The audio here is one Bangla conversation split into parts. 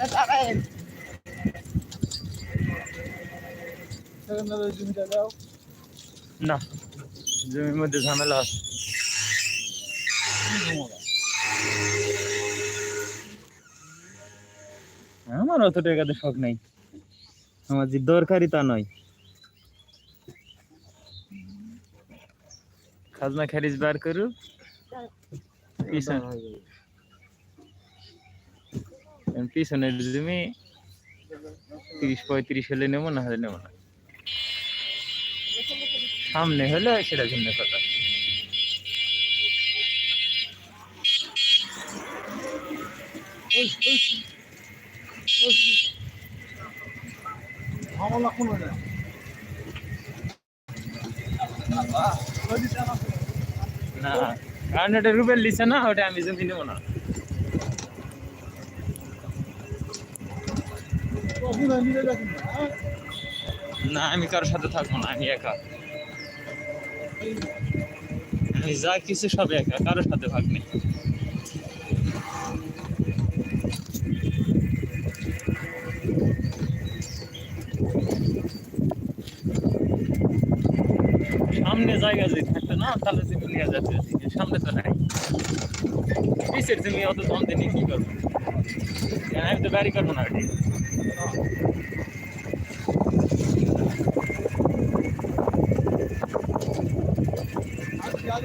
Ano sa akin? না। জমির মধ্যে ঝামেলা আছে। আমার অত টাকাতে শখ নাই। আমার যে দরকারি তা নয়। খাজনা খারিজ বার করু পিছন। পিছনের জমি তিরিশ পঁয়ত্রিশ হলে নেব, না হলে নেব না। সামনে হলে সেটা ভিন্ন কথা না না, ওটা আমি না না? আমি কারোর সাথে থাকব না, আমি একা যা কিছু সব একা, কারোর সাথে ভাগ নেই। সামনে জায়গা যদি থাকতো না, তাহলে জমি নিয়ে যেতে সামনে তো নাই। পিসের জমি অত দিয়ে নিয়ে কি করব? আমি তো বাড়ি করব না ওটি আজ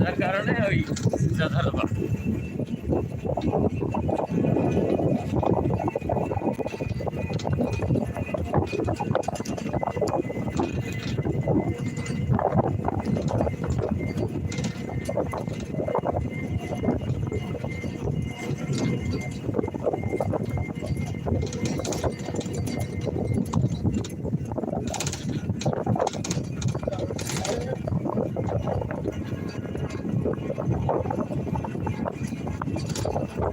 যার কারণে ওই বা